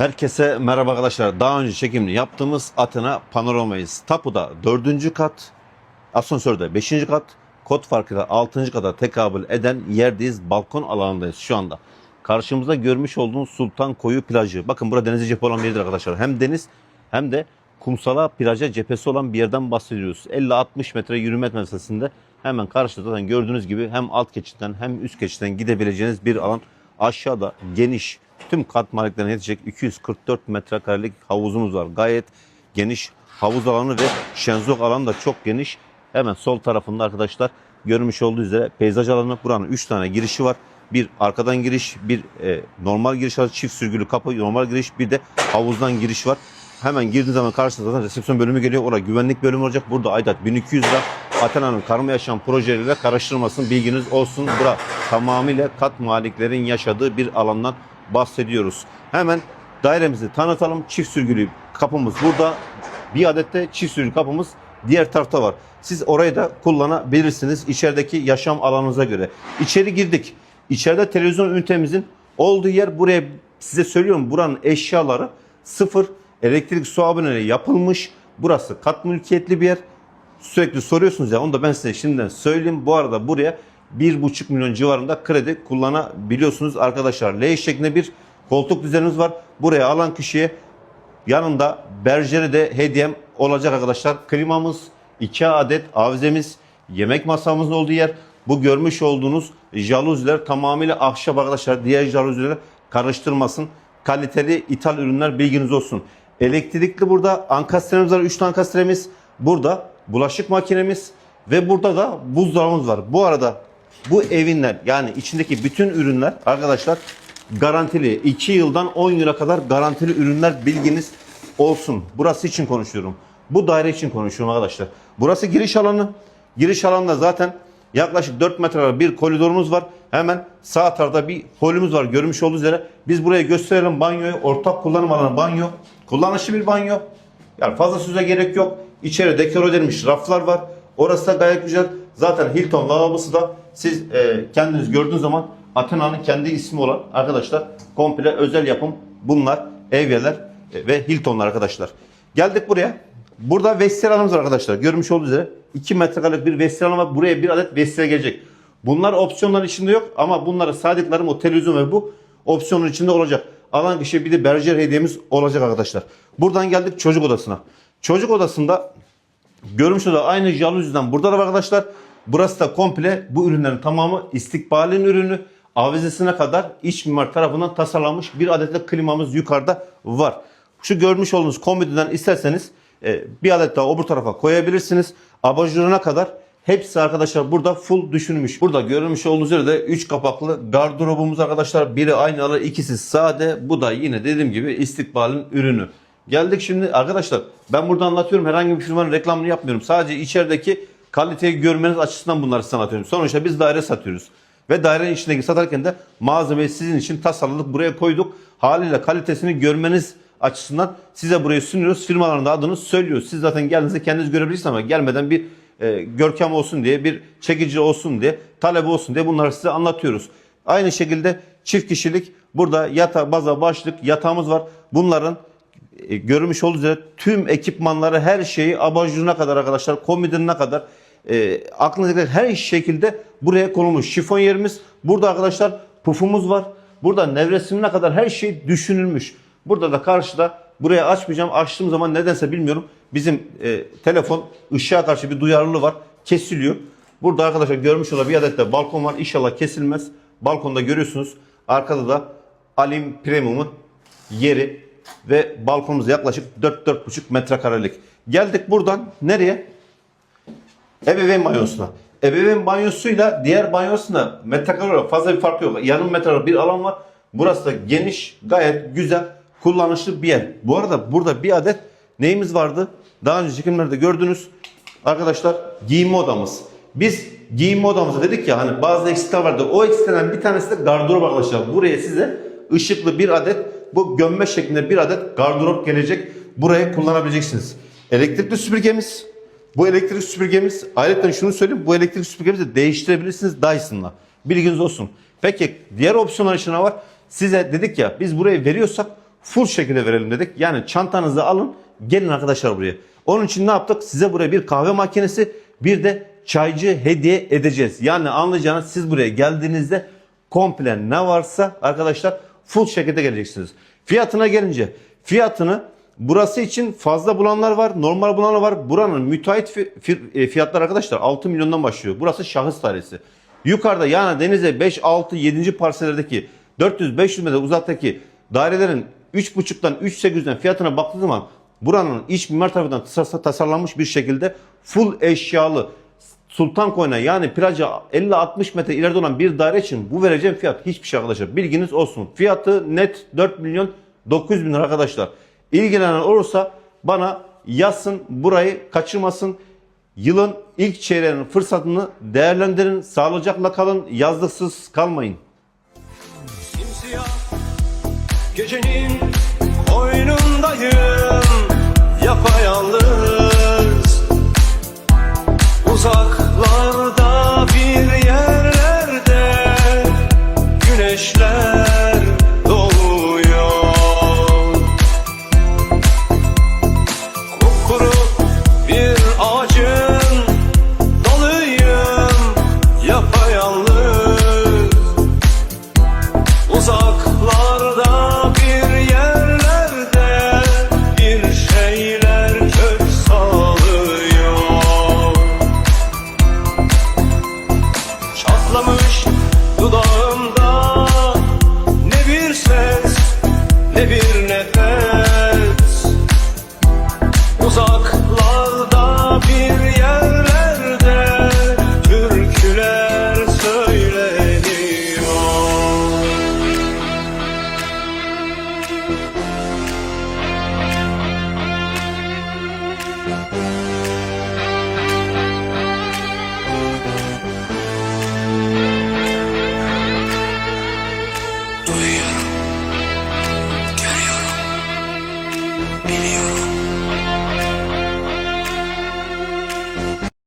Herkese merhaba arkadaşlar. Daha önce çekimini yaptığımız Athena Panoramayız. Tapuda 4. kat, asansörde 5. kat, kod farkıyla 6. kata tekabül eden yerdeyiz. Balkon alanındayız şu anda. Karşımızda görmüş olduğunuz Sultan Koyu plajı. Bakın burada denize cephe olan bir yerdir arkadaşlar. Hem deniz hem de kumsala plaja cephesi olan bir yerden bahsediyoruz. 50-60 metre yürüme mesafesinde hemen karşıda zaten gördüğünüz gibi hem alt geçitten hem üst geçitten gidebileceğiniz bir alan. Aşağıda geniş tüm kat maliklerine yetecek 244 metrekarelik havuzumuz var. Gayet geniş havuz alanı ve şenzok alanı da çok geniş. Hemen sol tarafında arkadaşlar görmüş olduğu üzere peyzaj alanı. Buranın 3 tane girişi var. Bir arkadan giriş, bir e, normal giriş çift sürgülü kapı, normal giriş, bir de havuzdan giriş var. Hemen girdiğiniz zaman karşınıza zaten resepsiyon bölümü geliyor. Orada güvenlik bölümü olacak. Burada aidat 1200 lira. Athena'nın karma yaşam projeleriyle karıştırmasın. Bilginiz olsun. Bura tamamıyla kat maliklerin yaşadığı bir alandan bahsediyoruz. Hemen dairemizi tanıtalım. Çift sürgülü kapımız burada. Bir adet de çift sürgülü kapımız diğer tarafta var. Siz orayı da kullanabilirsiniz içerideki yaşam alanınıza göre. İçeri girdik. İçeride televizyon ünitemizin olduğu yer buraya size söylüyorum buranın eşyaları sıfır elektrik su aboneliği yapılmış. Burası kat mülkiyetli bir yer. Sürekli soruyorsunuz ya onu da ben size şimdiden söyleyeyim. Bu arada buraya 1,5 milyon civarında kredi kullanabiliyorsunuz arkadaşlar. L şeklinde bir koltuk düzenimiz var. Buraya alan kişiye yanında berjeri de hediyem olacak arkadaşlar. Klimamız, 2 adet avizemiz, yemek masamızın olduğu yer. Bu görmüş olduğunuz jaluziler tamamıyla ahşap arkadaşlar. Diğer jaluzileri karıştırmasın. Kaliteli ithal ürünler bilginiz olsun. Elektrikli burada ankastremiz var. 3 tane ankastremiz. Burada bulaşık makinemiz ve burada da buzdolabımız var. Bu arada bu evinler yani içindeki bütün ürünler arkadaşlar garantili. 2 yıldan 10 yıla kadar garantili ürünler bilginiz olsun. Burası için konuşuyorum. Bu daire için konuşuyorum arkadaşlar. Burası giriş alanı. Giriş alanında zaten yaklaşık 4 metrelik bir koridorumuz var. Hemen sağ tarafta bir holümüz var. Görmüş olduğunuz üzere. Biz buraya gösterelim banyoyu. Ortak kullanım alanı banyo. Kullanışlı bir banyo. Yani fazla söze gerek yok. İçeri dekor edilmiş raflar var. Orası da gayet güzel. Zaten Hilton lavabosu da siz e, kendiniz gördüğünüz zaman Athena'nın kendi ismi olan arkadaşlar komple özel yapım bunlar evyeler e, ve Hilton'lar arkadaşlar. Geldik buraya. Burada vestiyer alanımız var arkadaşlar. Görmüş olduğunuz üzere 2 metrekarelik bir vestiyer alanı var. Buraya bir adet vestiyer gelecek. Bunlar opsiyonların içinde yok ama bunları saydıklarım o televizyon ve bu opsiyonun içinde olacak. Alan kişiye bir de berjer hediyemiz olacak arkadaşlar. Buradan geldik çocuk odasına. Çocuk odasında görmüş olduğunuz aynı jaluziden burada da arkadaşlar. Burası da komple bu ürünlerin tamamı istikbalin ürünü. Avizesine kadar iç mimar tarafından tasarlanmış bir adet de klimamız yukarıda var. Şu görmüş olduğunuz komodiden isterseniz e, bir adet daha öbür tarafa koyabilirsiniz. Abajuruna kadar hepsi arkadaşlar burada full düşünmüş. Burada görmüş olduğunuz üzere de 3 kapaklı gardırobumuz arkadaşlar. Biri aynalı ikisi sade. Bu da yine dediğim gibi istikbalin ürünü. Geldik şimdi arkadaşlar ben burada anlatıyorum herhangi bir firmanın reklamını yapmıyorum. Sadece içerideki kaliteyi görmeniz açısından bunları size anlatıyorum. Sonuçta biz daire satıyoruz. Ve dairenin içindeki satarken de malzemeyi sizin için tasarladık buraya koyduk. Haliyle kalitesini görmeniz açısından size burayı sunuyoruz. Firmaların da adını söylüyoruz. Siz zaten geldiğinizde kendiniz görebilirsiniz ama gelmeden bir e, görkem olsun diye, bir çekici olsun diye, talep olsun diye bunları size anlatıyoruz. Aynı şekilde çift kişilik burada yata, baza, başlık, yatağımız var. Bunların görmüş olduğunuz üzere tüm ekipmanları her şeyi abajuruna kadar arkadaşlar komodinine kadar e, aklınıza her şekilde buraya konulmuş. Şifon yerimiz burada arkadaşlar pufumuz var. Burada nevresimine kadar her şey düşünülmüş. Burada da karşıda buraya açmayacağım. Açtığım zaman nedense bilmiyorum. Bizim e, telefon ışığa karşı bir duyarlılığı var. Kesiliyor. Burada arkadaşlar görmüş olan bir adet de balkon var. İnşallah kesilmez. Balkonda görüyorsunuz. Arkada da Alim Premium'un yeri ve balkonumuz yaklaşık 4-4,5 metrekarelik. Geldik buradan nereye? Ebeveyn banyosuna. Ebeveyn banyosuyla diğer banyosuna metrekare olarak fazla bir fark yok. Yarım metre bir alan var. Burası da geniş, gayet güzel, kullanışlı bir yer. Bu arada burada bir adet neyimiz vardı? Daha önce çekimlerde gördünüz. Arkadaşlar giyinme odamız. Biz giyinme odamıza dedik ya hani bazı eksikler vardı. O eksiklerden bir tanesi de gardırop arkadaşlar. Buraya size ışıklı bir adet bu gömme şeklinde bir adet gardırop gelecek. Buraya kullanabileceksiniz. Elektrikli süpürgemiz. Bu elektrik süpürgemiz ayrıca şunu söyleyeyim bu elektrik süpürgemizi de değiştirebilirsiniz Dyson'la. Bilginiz olsun. Peki diğer opsiyonlar için ne var? Size dedik ya biz burayı veriyorsak full şekilde verelim dedik. Yani çantanızı alın gelin arkadaşlar buraya. Onun için ne yaptık? Size buraya bir kahve makinesi bir de çaycı hediye edeceğiz. Yani anlayacağınız siz buraya geldiğinizde komple ne varsa arkadaşlar full şekilde geleceksiniz. Fiyatına gelince fiyatını burası için fazla bulanlar var, normal bulanlar var. Buranın müteahhit e, fiyatlar arkadaşlar 6 milyondan başlıyor. Burası şahıs dairesi. Yukarıda yani denize 5, 6, 7. parsellerdeki 400-500 metre uzaktaki dairelerin 3.5'dan 3.800'den fiyatına baktığı zaman buranın iç mimar tarafından tasar- tasarlanmış bir şekilde full eşyalı Sultan Koyna yani plaja 50-60 metre ileride olan bir daire için bu vereceğim fiyat hiçbir şey arkadaşlar. Bilginiz olsun. Fiyatı net 4 milyon 900 bin lira arkadaşlar. İlgilenen olursa bana yazsın burayı kaçırmasın. Yılın ilk çeyreğinin fırsatını değerlendirin. Sağlıcakla kalın. Yazlıksız kalmayın. Simsiyah gecenin koynundayım Yapayalnız Uzaklarda